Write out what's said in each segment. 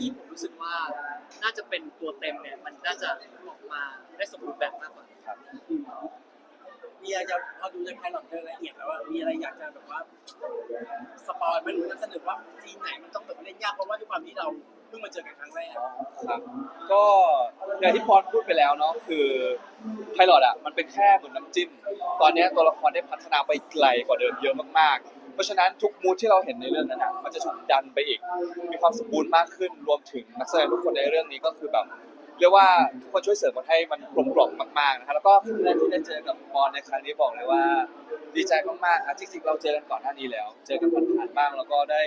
ที่ผมรู้สึกว่าน่าจะเป็นตัวเต็มเนี่ยมันน่าจะออกมาได้สมบูรณ์แบบมากกว่าครับมีอะไรจะพอดูในไพลอตเดินละเอียดแล้วว่ามีอะไรอยากจะแบบว่าสปอยล์ไหมันหรือนำเสนอว่าซีนไหนมันต้องแบบเล่นยากเพราะว่าด้วยความที่เราเพิ่งมาเจอกันครั้งแรกครับก็อย่างที่ปอนพูดไปแล้วเนาะคือไพลอตอะมันเป็นแค่เหมือนน้ำจิ้มตอนเนี้ยตัวละครได้พัฒนาไปไกลกว่าเดิมเยอะมากๆเพ ราะฉะนั้นทุกมูดที่เราเห็นในเรื่องนั้นอะมันจะถูกดันไปอีก มีความสมบูรณ์มากขึ้นรวมถึงนักแสดงทุกคนในเรื่องนี้ก็คือแบบเรียกว่าทุกคนช่วยเสริมมาให้มันกลมกล่อมมากๆนะครับแล้วก็ที่ได้เจอกับปอนในครั้งนี้บอกเลยว่า ดีใจมากๆครับจริงๆเราเจอกันก่อนหน้านี้แล้ว เจอกันผ่านๆบ้างแล้วก็ได้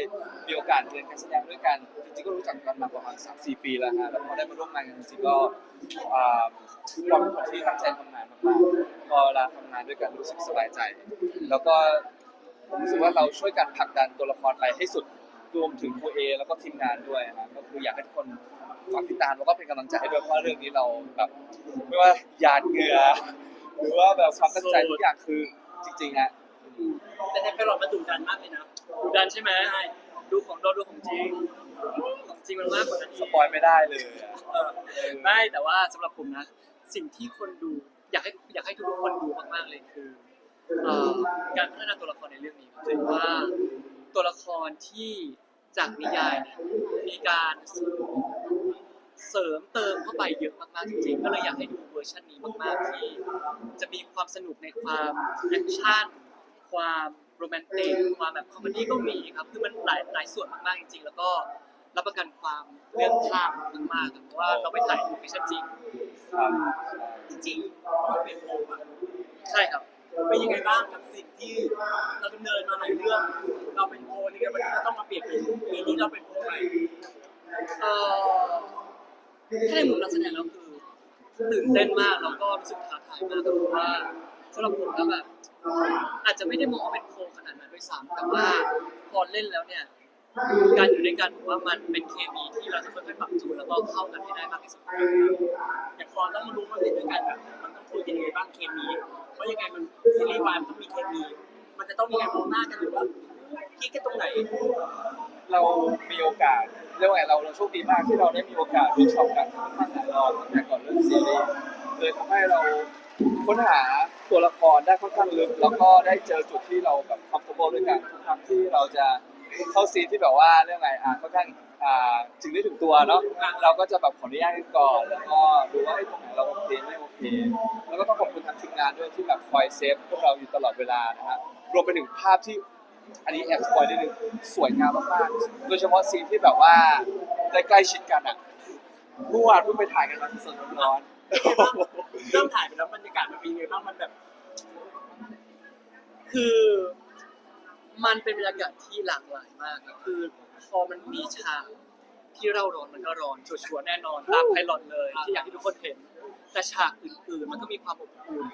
มีโอกาสเรียนการแสดงด้วยกันจริงๆก็รู้จักกันมาประมาณ3-4ปีแล้วฮะแล้วพอได้มาร่วมงานกันจริงๆก็อ่าทุกคนเป็นคนที่ตั้งใจทำงานมากๆพอเวลาทำงานด้วยกันรู้สึกสบายใจ แล้วก็ ผมรู้สึกว่าเราช่วยกันผลักดันตัวละครไปให้สุดรวมถึงครูเอแล้วก็ทีมงานด้วยฮะก็คืออยากให้ทุกคนฝากติดตามแล้วก็เป็นกำลังใจให้ด้วยเพราะว่าเรื่องนี้เราแบบไม่ว่าหยาดเหงื่อหรือว่าแบบความตั้งใจทุกอย่างคือจริงๆฮะแต่ในไพลอตมันดุดันมากเลยนะดูดันใช่ไหมใช่ดูของโดนดูของจริงของจริงมันมากกว่านั้นสอีกปอยไม่ได้เลยอะเออไม่แต่ว่าสำหรับผมนะ สิ่งที่คนดูอยากให้อยากให้ทุกคนดูมากๆเลยคือ เอ่อการพัฒนาตัวละครในเรื่องนี้ถือว่าตัวละครที่จากนิยายเนี่ยมีการเสริมเติมเข้าไปเยอะมากๆจริงๆ ก็เลยอยากให้ดูเวอร์ชันนี้มากๆที่จะมีความสนุกในความแอคชั่นความโรแมนติกความแบบคอมเมดี้ก็มีครับคือมันหลายหลายส่วนมากๆจริง ๆ แล้วก็รับประกันความเรื่องภาพมากๆครับเพราะว่าเราไปถ่ายโลเคชั่นจริงครับจริงๆมันเป็นโมอะใช่ครับ เป็นยังไงบ้างกับสิ่งที่เราดำเนินมาในเรื่อง เราเป็นโพนี่ไงวันนี้เราต้องมาเปลี่ยนเป็นปีนี้เราเป็นโพอะไรเอ่อถ้าในมุมนักแสดงแล้วคือตื่นเต้นมากแล้วก็รู้สึกท้าทายมากเพราะว่าสำหรับผมแล้วแบบอาจจะไม่ได้มองว่าเป็นโครงขนาดนั้นด้วยซ้ำแต่ว่าพอเล่นแล้วเนี่ยการอยู่ด้วยกันผมว่ามันเป็นเคมีที่เราจะค่อยๆปรับจูนแล้วก็เข้ากันให้ได้มากที่สุดอย่างพอต้องมารู้ว่าเล่นด้วยกันแบบมันต้องคุยกันยังไงบ้างเคมีเพราะยังไงมัน ซีรีส์วายมันต้องมีเคมีมันจะต้องมีการมองหน้ากันหรือว่าคิดกันตรงไหนเรามีโอกาสเรียกว่าไงเราเราโชคดีมากที่เราได้มีโอกาสเวิร์กช็อปกันค่อนข้างหลายรอบตั้งแต่ก่อนเรื่องซีรีส์เลยทำให้เราค้นหาตัวละครได้ค่อนข้างลึก แล้วก็ได้เจอจุดที่เราแบบคอมฟอร์ทด้วยกันทุกครั้งที่เราจะ เข้าซีนที่แบบว่าเรื่องอะไงอะค่อนข้างอ่าถึงได้ถึงตัวเนาะเราก็จะแบบขออนุญาตกันก่อนแล้วก็ดูว่าไอ้ตรงไหนเราโอเคไม่โอเคแล้วก็ต้องขอบคุณทางทีมงานด้วยที่แบบคอยเซฟพวกเราอยู่ตลอดเวลานะฮะรวมไปถึงภาพที่อันนี้แอบสปอยนิดนึงสวยงามมากๆโดยเฉพาะซีนที่แบบว่าได้ใกล้ชิดกันอะเมื่อวานเพิ่งไปถ่ายกันมาสดๆร้อนเริ่มถ่ายไปแล้วบรรยากาศมันเป็นยังไงบ้างมันแบบ คือ มันเป็นบรรยากาศที่หลากหลายมากครับคือพอมันมีฉากที่เราร้อนมันก็ร้อนชัวร์ๆแน่นอนตามไพลอตเลยที่อย่างที่ทุกคนเห็น แต่ฉากอื่นๆ มันก็มีความอบอุ่น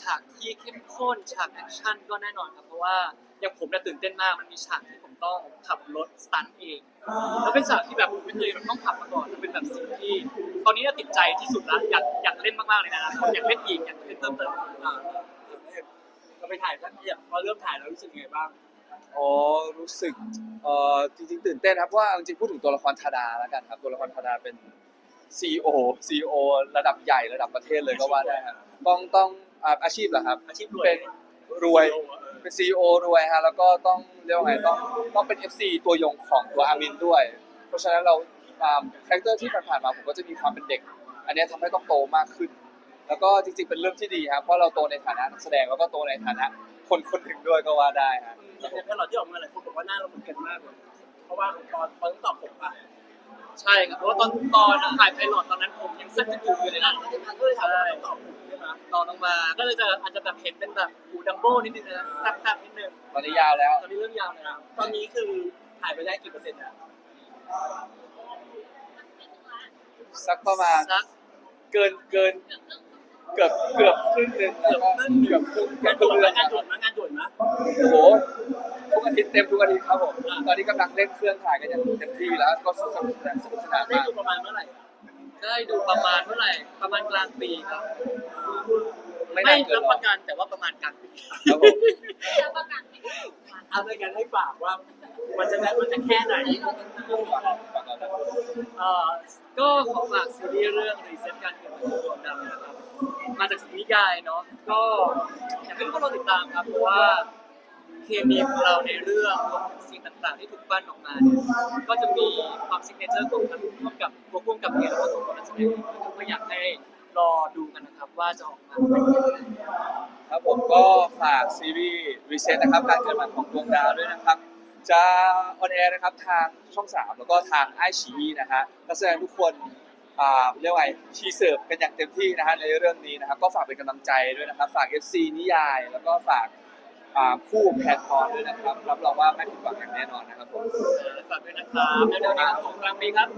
ฉากที่เข้มข้นฉากแอคชั่นก็แน่นอนครับเพราะว่าอย่างผมเนี่ยตื่นเต้นมากมันมีฉากที่ผมต้องขับรถสตันเองแล้วเป็นฉากที่แบบผมไม่เคยต้องขับมาก่อนแล้วเป็นแบบสิ่งที่ ตอนนี้ติดใจที่สุดแล้วอยากอยากเล่นมากๆเลยนะอยากเล่นอีกอยากเล่นเพิ่มเติม ไปถ่ายแล้วเนี่ยพอเริ่มถ่ายแล้วรู้สึกยังไงบ้างๆอ๋อรู้สึกเอ่อจริงๆ ตื่นเต้นครับเพราะว่าจริงๆพูดถึงตัวละครธาดาแล้วกันครับตัวละครธาดาเป็น CEO CEO ระดับใหญ่ระดับประเทศเลยก็ว่าได้ครับต้องต้องอ่าอาชีพเหรอครับอาชีพรวย เป็นรวย เป็นซีอรวยฮะแล้วก็ต้องเรียกว่าไงต้องต้องเป็น FC ตัวยงของตัวอามินด้วย เพราะฉะนั้นเราคาแรคเตอร์ที่ผ่านๆมาผมก็จะมีความเป็นเด็ก อันเนี้ยทำให้ต้องโตมากขึ้น แล้วก็จริงๆเป็นเรื่องที่ดีครับเพราะเราโตในฐานะนักแสดงแล้วก็โตในฐานะ คนคนหนึ่งด้วยก็ว่าได้ฮะอย่างในแพลอตที่ออกมาหลายคนบอกว่าหน้าเราเหมือนกันมากเลยเพราะว่าตอนตอนตอบผมอะใช่ครับเพราะว่าตอนตอนถ่ายไพลอตตอนนั้นผมยังสั้นจะอยู่เลยนะก็เลยถามว่าต้องตอบผมใช่ไหมตอนลงมาก็เลยจะอาจจะแบบเห็นเป็นแบบหูดัมโบ้นิดนึงนะแทบๆนิดนึงตอนนี้ยาวแล้วตอนนี้เริ่มยาวแล้วตอนนี้คือถ่ายไปได้กี่เปอร์เซ็นต์อะสักประมาณสักเกินเกิน เกือบเกือบครึ่งหนึ่งแล้วก็เกือบครึ่งเกืงาอนบครึ่ด่งวนเดืไหมอนงานด่วนไหมงานด่วนไหมโอ้โหทุกอาทิตย์เต็มทุกอาทิตย์ครับผมตอนนี้กำลังเล่นเครื่องถ่ายกันอย่างเต็มที่แล้วก็สนุกสนานสนุกสนานได้มากดูประมาณเมื่อไหร่อะได้ดูประมาณเมื่อไหร่ประมาณกลางปีครับไม่ไม่นานเกินรับหรปอกระกันแต่ว่าประมาณกลางปีครับผมเอาในการให้ฝากว่า มันจะได้มันจะแค่ไหนฝากฝากก่อนนะเอ่อก็ขอฝากซีรีส์เรื่องรีเซ็ตการเกิดของดวงดาวนะครับ มาจากนิยายเนาะก็อยากให้ทุกคนรอติดตามครับเพราะว่าเคมีของเราในเรื่องรวมถึงสิ่งต่างๆที่ถูกปั้นออกมาเนี่ยก็จะมีความซิกเนเจอร์ของทั้งร่วมกับตัวร่วมกับเองแล้วก็ตัวคนแสดงก็อยากให้รอดูกันนะครับว่าจะออกมาเป็นยังไงครับผมก็ฝากซีรีส์รีเซ็ตนะครับการเกิดม่ของดวงดาวด้วยนะครับ จะออนแอร์นะครับทางช่อง 3 แล้วก็ทางไอชีนะฮะนักแสดงทุกคน เรียกว่าชีเสิร์ฟกันอย่างเต็มที่นะฮะในเรื่องนี้นะครับก็ฝากเป็นกำลังใจด้วยนะครับ ฝาก FC นิยาย แล้วก็ฝากคู่แพนพอนด้วยนะครับรับรองว่าไม่ผิดหวังอย่างแน่นอนนะครับผมฝากด้วยนะครับเร็วๆนี้ครับผมกลางปีครับ